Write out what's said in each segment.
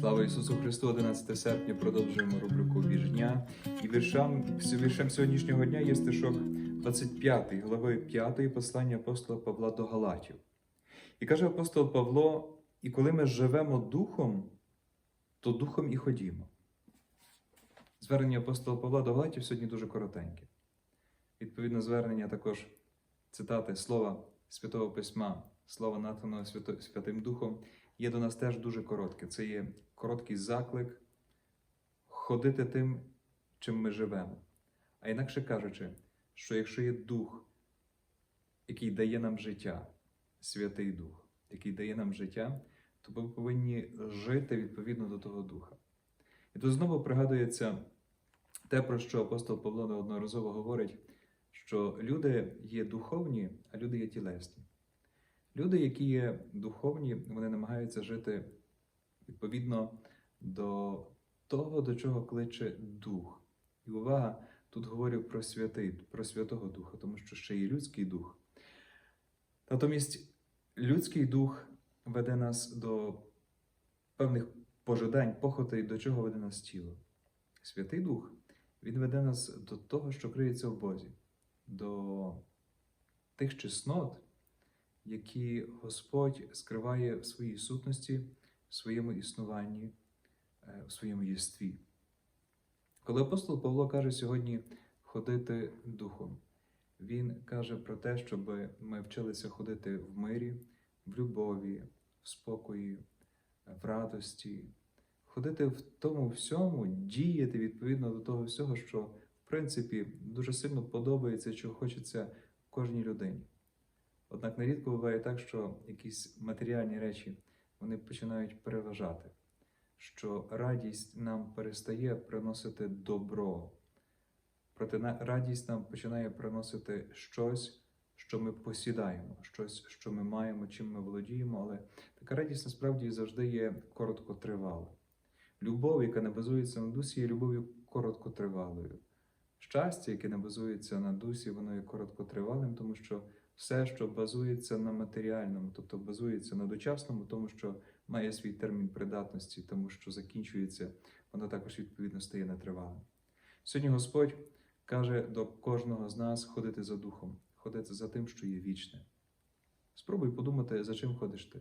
Слава Ісусу Христу! 11 серпня продовжуємо рубрику Віжня. І віршам, віршем сьогоднішнього дня є стишок 25 глави 5 послання апостола Павла до Галатів. І каже апостол Павло: і коли ми живемо духом, то духом і ходімо. Звернення апостола Павла до Галатів сьогодні дуже коротеньке. Відповідно, звернення також цитати слова Святого Письма, слова Свято- Святим Духом, є до нас теж дуже коротке. Це є короткий заклик ходити тим, чим ми живемо. А інакше кажучи, що якщо є дух, який дає нам життя, Святий Дух, який дає нам життя, то ми повинні жити відповідно до того духа. І тут знову пригадується те, про що апостол Павло неодноразово говорить, що люди є духовні, а люди є тілесні. Люди, які є духовні, вони намагаються жити відповідно до того, до чого кличе дух. І увага, тут говорю про святий, про Святого Духа, тому що ще є людський дух. Натомість людський дух веде нас до певних пожадань, похотей, до чого веде нас тіло. Святий Дух, він веде нас до того, що криється в Бозі, до тих чеснот, які Господь скриває в своїй сутності, в своєму існуванні, е, в своєму єстві. Коли апостол Павло каже сьогодні ходити духом, він каже про те, щоб ми вчилися ходити в мирі, в любові, в спокої, в радості, ходити в тому всьому, діяти відповідно до того всього, що в принципі дуже сильно подобається, чого хочеться кожній людині. Однак нерідко буває так, що якісь матеріальні речі вони починають переважати, що радість нам перестає приносити добро. Проте радість нам починає приносити щось, що ми посідаємо, щось, що ми маємо, чим ми володіємо, але така радість насправді завжди є короткотривала. Любов, яка не базується на дусі, є любов'ю короткотривалою. Щастя, яке не базується на дусі, воно є короткотривалим, тому що все, що базується на матеріальному, тобто базується на дочасному, тому що має свій термін придатності, тому що закінчується, воно також відповідно стає нетривалим. Сьогодні Господь каже до кожного з нас ходити за духом, ходити за тим, що є вічне. Спробуй подумати, за чим ходиш ти.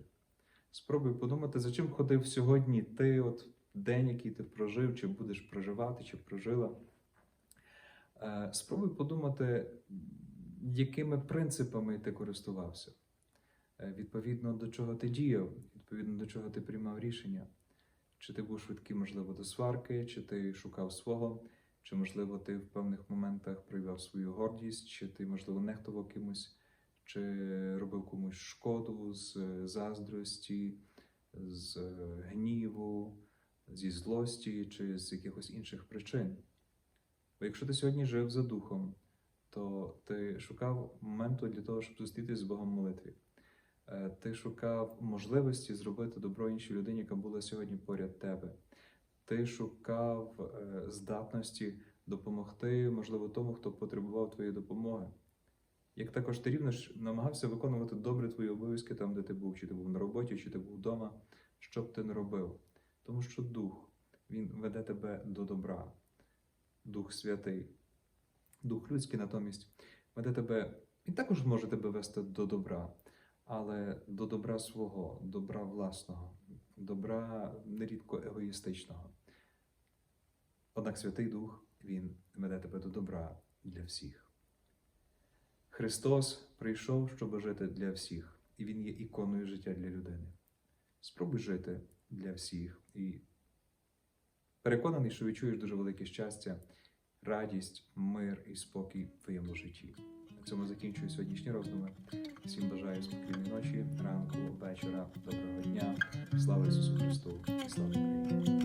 Спробуй подумати, за чим ходив сьогодні ти, от день, який ти прожив, чи будеш проживати, чи прожила. Е, Спробуй подумати, якими принципами ти користувався, Е, відповідно до чого ти діяв, відповідно до чого ти приймав рішення. Чи ти був швидкий, можливо, до сварки, чи ти шукав свого, чи, можливо, ти в певних моментах проявляв свою гордість, чи ти, можливо, нехтував кимось, чи робив комусь шкоду з е, заздрості, з е, гніву, зі злості, чи з якихось інших причин. Бо якщо ти сьогодні жив за духом, то ти шукав моменту для того, щоб зустрітися з Богом в молитві. Е, Ти шукав можливості зробити добро іншій людині, яка була сьогодні поряд тебе. Ти шукав е, здатності допомогти, можливо, тому, хто потребував твоєї допомоги. Як також ти рівно намагався виконувати добре твої обов'язки там, де ти був, чи ти був на роботі, чи ти був вдома, що б ти не робив. Тому що Дух, Він веде тебе до добра. Дух Святий. Дух людський натомість веде тебе, він також може тебе вести до добра, але до добра свого, добра власного, добра нерідко егоїстичного. Однак Святий Дух, Він веде тебе до добра для всіх. Христос прийшов, щоб жити для всіх, і Він є іконою життя для людини. Спробуй жити для всіх і переконаний, що відчуєш дуже велике щастя, радість, мир і спокій в твоєму житті. На цьому закінчую сьогоднішні роздуми. Всім бажаю спокійної ночі, ранку, вечора, доброго дня. Слава Ісусу Христу! Слава Україні!